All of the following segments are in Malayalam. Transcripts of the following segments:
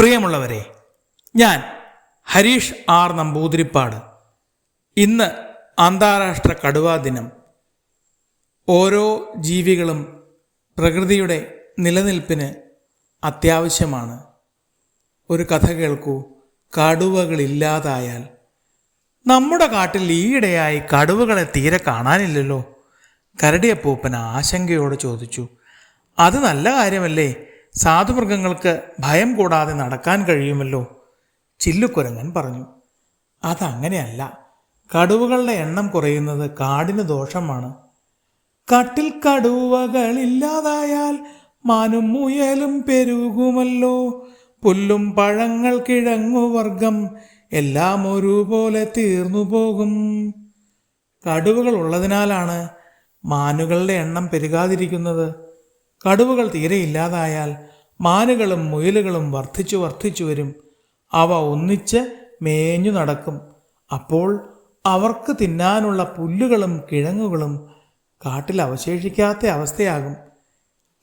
പ്രിയമുള്ളവരെ ഞാൻ ഹരീഷ് ആർ നമ്പൂതിരിപ്പാട്. ഇന്ന് അന്താരാഷ്ട്ര കടുവാ ദിനം. ഓരോ ജീവികളും പ്രകൃതിയുടെ നിലനിൽപ്പിന് അത്യാവശ്യമാണ്. ഒരു കഥ കേൾക്കൂ. കടുവകളില്ലാതായാൽ. നമ്മുടെ കാട്ടിൽ ഈയിടെയായി കടുവകളെ തീരെ കാണാനില്ലല്ലോ. കരടിയപ്പൂപ്പൻ ആശങ്കയോടെ ചോദിച്ചു അത് നല്ല കാര്യമല്ലേ? സാധുമൃഗങ്ങൾക്ക് ഭയം കൂടാതെ നടക്കാൻ കഴിയുമല്ലോ? ചില്ലുക്കുരങ്ങൻ പറഞ്ഞു. അതങ്ങനെയല്ല. കടുവകളുടെ എണ്ണം കുറയുന്നത് കാടിന് ദോഷമാണ്. കാട്ടിൽ കടുവകളില്ലാതായാൽ മാനും മുയലും പെരുകുമല്ലോ. പുല്ലും പഴങ്ങൾ കിഴങ്ങു വർഗം എല്ലാം ഒരുപോലെ തീർന്നു പോകും. കടുവകൾ ഉള്ളതിനാലാണ് മാനുകളുടെ എണ്ണം പെരുകാതിരിക്കുന്നത്. കടുവകൾ തീരെ ഇല്ലാതായാൽ മാനുകളും മുയലുകളും വർദ്ധിച്ചു വർദ്ധിച്ചു വരും. അവ ഒന്നിച്ച് മേഞ്ഞു നടക്കും. അപ്പോൾ അവർക്ക് തിന്നാനുള്ള പുല്ലുകളും കിഴങ്ങുകളും കാട്ടിൽ അവശേഷിക്കാത്ത അവസ്ഥയാകും.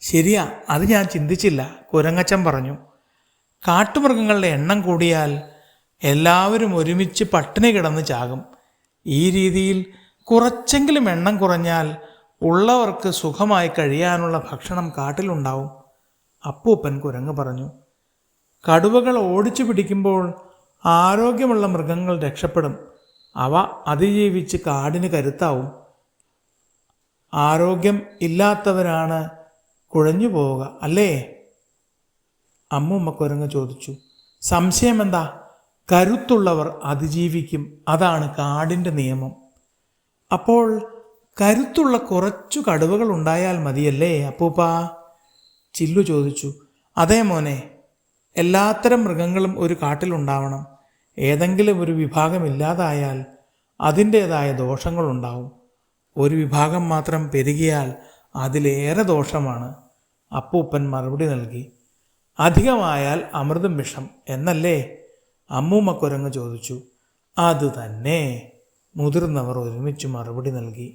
ശരിയാ അത് ഞാൻ ചിന്തിച്ചില്ല കുരങ്ങച്ചൻ പറഞ്ഞു. കാട്ടുമൃഗങ്ങളുടെ എണ്ണം കൂടിയാൽ എല്ലാവരും ഒരുമിച്ച് പട്ടിണി കിടന്ന് ചാകും. ഈ രീതിയിൽ കുറച്ചെങ്കിലും എണ്ണം കുറഞ്ഞാൽ ഉള്ളവർക്ക് സുഖമായി കഴിയാനുള്ള ഭക്ഷണം കാട്ടിലുണ്ടാവും. അപ്പൂപ്പൻ കുരങ്ങ് പറഞ്ഞു കടുവകൾ ഓടിച്ചു പിടിക്കുമ്പോൾ ആരോഗ്യമുള്ള മൃഗങ്ങൾ രക്ഷപ്പെടും. അവ അതിജീവിച്ച് കാടിന് കരുത്താവും. ആരോഗ്യം ഇല്ലാത്തവരാണ് കുഴഞ്ഞു പോവുക അല്ലേ? അമ്മൂമ്മ കുരങ്ങ് ചോദിച്ചു സംശയം എന്താ കരുത്തുള്ളവർ അതിജീവിക്കും. അതാണ് കാടിന്റെ നിയമം. അപ്പോൾ കരുത്തുള്ള കുറച്ചു കടുവകൾ ഉണ്ടായാൽ മതിയല്ലേ അപ്പൂപ്പ? ചില്ലു ചോദിച്ചു അതേ മോനെ എല്ലാത്തരം മൃഗങ്ങളും ഒരു കാട്ടിലുണ്ടാവണം. ഏതെങ്കിലും ഒരു വിഭാഗം ഇല്ലാതായാൽ അതിന്റേതായ ദോഷങ്ങളുണ്ടാവും. ഒരു വിഭാഗം മാത്രം പെരുകിയാൽ അതിലേറെ ദോഷമാണ്. അപ്പൂപ്പൻ മറുപടി നൽകി അധികമായാൽ അമൃതം വിഷം എന്നല്ലേ? അമ്മൂമ്മ കുരങ്ങ് ചോദിച്ചു അത് തന്നെ. മുതിർന്നവർ ഒരുമിച്ച് മറുപടി നൽകി